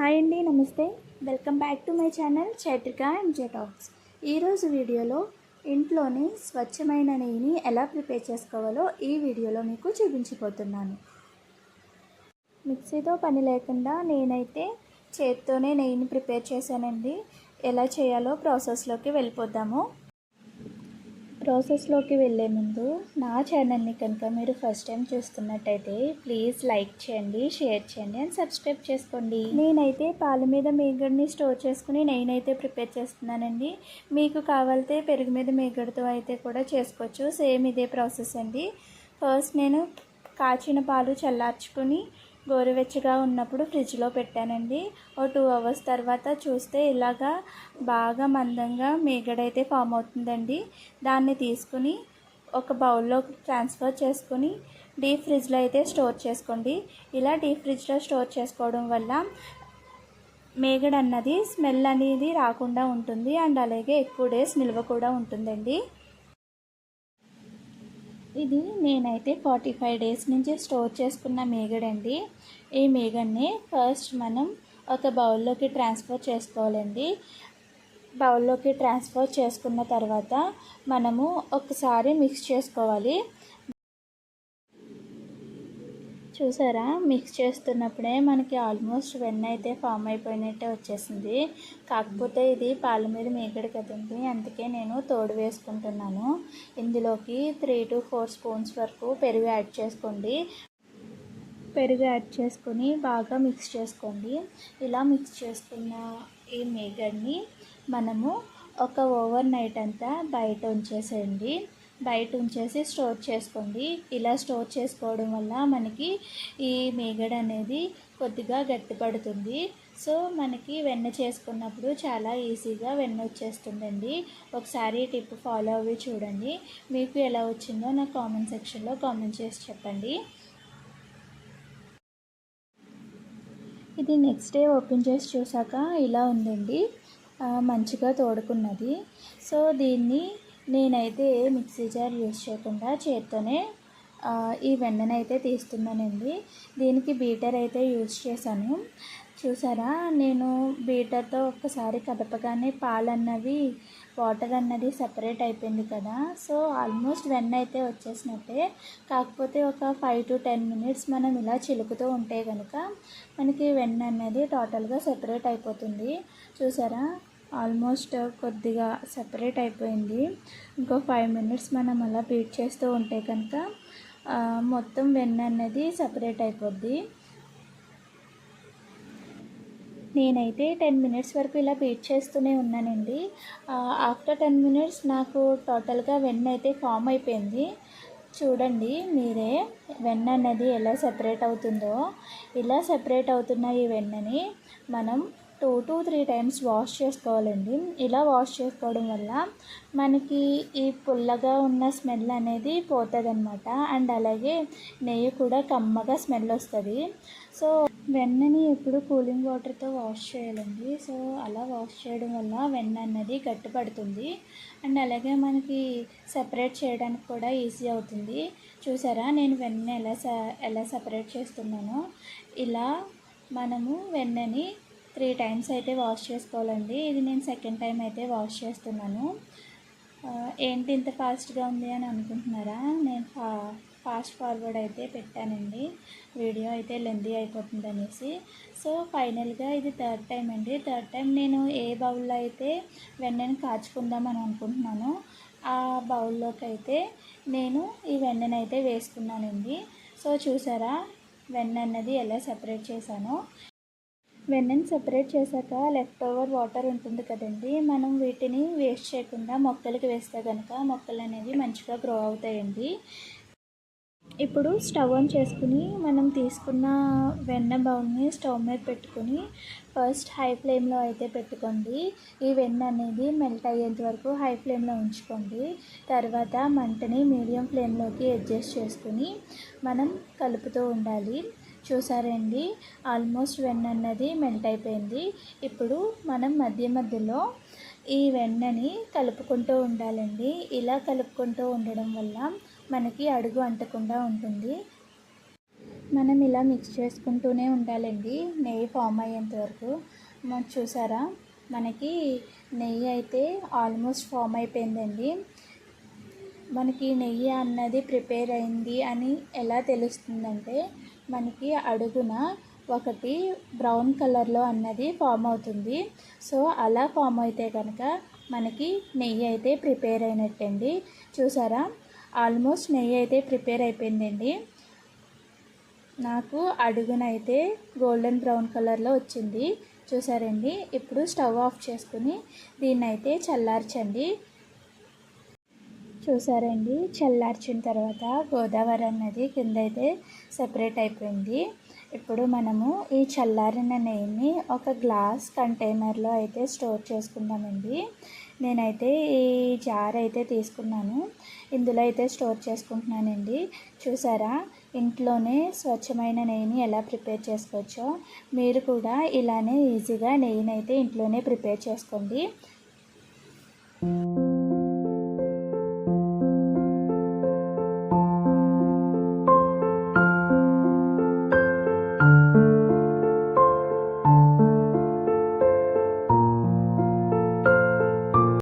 Hi అండి నమస్తే. Welcome back to my channel Chaitrika and జెటాక్స్ ఈరోజు వీడియోలో ఇంట్లోనే స్వచ్ఛమైన నెయ్యిని ఎలా ప్రిపేర్ చేసుకోవాలో ఈ వీడియోలో మీకు చూపించిపోతున్నాను మిక్సీతో పని లేకుండా నేనైతే చేత్తోనే నెయ్యిని ప్రిపేర్ చేశానండి. ఎలా చేయాలో ప్రాసెస్లోకి వెళ్ళిపోద్దాము ప్రాసెస్లోకి వెళ్ళే ముందు నా ఛానల్ని కనుక మీరు ఫస్ట్ టైం చూస్తున్నట్టయితే ప్లీజ్ లైక్ చేయండి షేర్ చేయండి అండ్ సబ్స్క్రైబ్ చేసుకోండి. నేనైతే పాల మీద మేగడ్ని స్టోర్ చేసుకుని నేనైతే ప్రిపేర్ చేస్తున్నానండి. మీకు కావాలితే పెరుగు మీద మేగడతో అయితే కూడా చేసుకోవచ్చు. సేమ్ ఇదే ప్రాసెస్ అండి. ఫస్ట్ నేను కాచిన పాలు చల్లార్చుకుని గోరువెచ్చగా ఉన్నప్పుడు ఫ్రిడ్జ్లో పెట్టానండి. ఓ టూ అవర్స్ తర్వాత చూస్తే ఇలాగా బాగా మందంగా మేగడైతే ఫామ్ అవుతుందండి. దాన్ని తీసుకుని ఒక బౌల్లో ట్రాన్స్ఫర్ చేసుకుని డీప్ ఫ్రిడ్జ్లో అయితే స్టోర్ చేసుకోండి. ఇలా డీప్ ఫ్రిడ్జ్లో స్టోర్ చేసుకోవడం వల్ల మేగడ అన్నది స్మెల్ అనేది రాకుండా ఉంటుంది. అండ్ అలాగే ఎక్కువ డేస్ నిల్వ కూడా ఉంటుందండి. ఇది నేనైతే ఫార్టీ ఫైవ్ డేస్ నుంచి స్టోర్ చేసుకున్న మేగడండి. ఈ మేగడ్ని ఫస్ట్ మనం ఒక బౌల్లోకి ట్రాన్స్ఫర్ చేసుకోవాలండి. బౌల్లోకి ట్రాన్స్ఫర్ చేసుకున్న తర్వాత మనము ఒకసారి మిక్స్ చేసుకోవాలి. చూసారా? మిక్స్ చేస్తున్నప్పుడే మనకి ఆల్మోస్ట్ వెన్న అయితే ఫామ్ అయిపోయినట్టే వచ్చేసింది. కాకపోతే ఇది పాల మీద మేకడు కదండి. అందుకే నేను తోడు వేసుకుంటున్నాను. ఇందులోకి త్రీ టు ఫోర్ స్పూన్స్ వరకు పెరుగు యాడ్ చేసుకోండి. పెరుగు యాడ్ చేసుకొని బాగా మిక్స్ చేసుకోండి. ఇలా మిక్స్ చేసుకున్న ఈ మేగడ్ని మనము ఒక ఓవర్ నైట్ అంతా బయట ఉంచేసేయండి. బయట ఉంచేసి స్టోర్ చేసుకోండి. ఇలా స్టోర్ చేసుకోవడం వల్ల మనకి ఈ మేగడ అనేది కొద్దిగా గట్టిపడుతుంది. సో మనకి వెన్న చేసుకున్నప్పుడు చాలా ఈజీగా వెన్న వచ్చేస్తుందండి. ఒకసారి టిప్ ఫాలో అవి చూడండి. మీకు ఎలా వచ్చిందో నా కామెంట్ సెక్షన్లో కామెంట్ చేసి చెప్పండి. ఇది నెక్స్ట్ డే ఓపెన్ చేసి చూసాక ఇలా ఉందండి. మంచిగా తోడుకున్నది. సో దీన్ని నేనైతే మిక్సీ జార్ యూస్ చేయకుండా చేత్తోనే ఈ వెన్ననైతే తీస్తున్నానండి. దీనికి బీటర్ అయితే యూజ్ చేశాను. చూసారా? నేను బీటర్తో ఒక్కసారి కదపగానే పాలు అన్నవి వాటర్ అన్నది సపరేట్ అయిపోయింది కదా. సో ఆల్మోస్ట్ వెన్న అయితే వచ్చేసినట్టే. కాకపోతే ఒక ఫైవ్ టు టెన్ మినిట్స్ మనం ఇలా చిలుకుతూ ఉంటే కనుక మనకి వెన్న అనేది టోటల్గా సెపరేట్ అయిపోతుంది. చూసారా? ఆల్మోస్ట్ కొద్దిగా సపరేట్ అయిపోయింది. ఇంకో ఫైవ్ మినిట్స్ మనం అలా బీట్ చేస్తూ ఉంటే కనుక మొత్తం వెన్న అనేది సపరేట్ అయిపోద్ది. నేనైతే టెన్ మినిట్స్ వరకు ఇలా బీట్ చేస్తూనే ఉన్నానండి. ఆఫ్టర్ టెన్ మినిట్స్ నాకు టోటల్గా వెన్న అయితే ఫామ్ అయిపోయింది. చూడండి మీరే వెన్న అనేది ఎలా సెపరేట్ అవుతుందో. ఇలా సెపరేట్ అవుతున్న ఈ వెన్నని మనం two to three times wash చేసుకోవాలండి. ఇలా వాష్ చేసుకోవడం వల్ల మనకి ఈ పుల్లగా ఉన్న స్మెల్ అనేది పోతుందన్నమాట. అండ్ అలాగే నెయ్యి కూడా కమ్మగా స్మెల్ వస్తుంది. సో వెన్నని ఎప్పుడు కూలింగ్ వాటర్తో వాష్ చేయాలండి. సో అలా వాష్ చేయడం వల్ల వెన్న అన్నది గట్టిపడుతుంది. అండ్ అలాగే మనకి సపరేట్ చేయడానికి కూడా ఈజీ అవుతుంది. చూసారా? నేను వెన్న ఎలా ఎలా సెపరేట్ చేస్తున్నానో? ఇలా మనము వెన్నని త్రీ టైమ్స్ అయితే వాష్ చేసుకోవాలండి. ఇది నేను సెకండ్ టైం అయితే వాష్ చేస్తున్నాను. ఏంటి ఇంత ఫాస్ట్గా ఉంది అని అనుకుంటున్నారా? నేను ఫా ఫాస్ట్ ఫార్వర్డ్ అయితే పెట్టానండి. వీడియో అయితే లెందీ అయిపోతుంది అనేసి. సో ఫైనల్గా ఇది థర్డ్ టైం అండి. థర్డ్ టైం నేను ఏ బౌల్లో అయితే వెన్నెను కాచుకుందామని అనుకుంటున్నాను ఆ బౌల్లోకి అయితే నేను ఈ వెన్నెనైతే వేసుకున్నానండి. సో చూసారా? వెన్న అన్నది ఎలా సెపరేట్ చేశానో. వెన్నెని సెపరేట్ చేశాక లెఫ్ట్ ఓవర్ వాటర్ ఉంటుంది కదండి మనం వీటిని వేస్ట్ చేయకుండా మొక్కలకి వేస్తే కనుక మొక్కలు అనేవి మంచిగా గ్రో అవుతాయండి. ఇప్పుడు స్టవ్ ఆన్ చేసుకుని మనం తీసుకున్న వెన్న బౌల్ని స్టవ్ మీద పెట్టుకుని ఫస్ట్ హై ఫ్లేమ్లో అయితే పెట్టుకోండి. ఈ వెన్న అనేది మెల్ట్ అయ్యేంత వరకు హై ఫ్లేమ్లో ఉంచుకోండి. తర్వాత మంటని మీడియం ఫ్లేమ్లోకి అడ్జస్ట్ చేసుకుని మనం కలుపుతూ ఉండాలి. చూసారండి? ఆల్మోస్ట్ వెన్న అన్నది మెల్ట్ అయిపోయింది. ఇప్పుడు మనం మధ్య మధ్యలో ఈ వెన్నని కలుపుకుంటూ ఉండాలండి. ఇలా కలుపుకుంటూ ఉండడం వల్ల మనకి అడుగు అంటకుండా ఉంటుంది. మనం ఇలా మిక్స్ చేసుకుంటూనే ఉండాలండి. నెయ్యి ఫామ్ అయ్యేంత వరకు. మనం చూసారా? మనకి నెయ్యి అయితే ఆల్మోస్ట్ ఫామ్ అయిపోయిందండి. మనకి నెయ్యి అన్నది ప్రిపేర్ అయింది అని ఎలా తెలుస్తుందంటే మనకి అడుగున ఒకటి బ్రౌన్ కలర్లో అన్నది ఫామ్ అవుతుంది. సో అలా ఫామ్ అయితే కనుక మనకి నెయ్యి అయితే ప్రిపేర్ అయినట్టండి. చూసారా? ఆల్మోస్ట్ నెయ్యి అయితే ప్రిపేర్ అయిపోయిందండి. నాకు అడుగునైతే గోల్డెన్ బ్రౌన్ కలర్లో వచ్చింది. చూసారండి? ఇప్పుడు స్టవ్ ఆఫ్ చేసుకుని దీన్ని అయితే చల్లార్చండి. చూసారండి. చల్లార్చిన తర్వాత గోదావరి అన్నది కింద అయితే సెపరేట్ అయిపోయింది. ఇప్పుడు మనము ఈ చల్లారిన నెయ్యిని ఒక గ్లాస్ కంటైనర్లో అయితే స్టోర్ చేసుకుందామండి. నేనైతే ఈ జార్ అయితే తీసుకున్నాను. ఇందులో అయితే స్టోర్ చేసుకుంటున్నానండి. చూసారా? ఇంట్లోనే స్వచ్ఛమైన నెయ్యిని ఎలా ప్రిపేర్ చేసుకోవచ్చో మీరు కూడా ఇలానే ఈజీగా నెయ్యిని అయితే ఇంట్లోనే ప్రిపేర్ చేసుకోండి.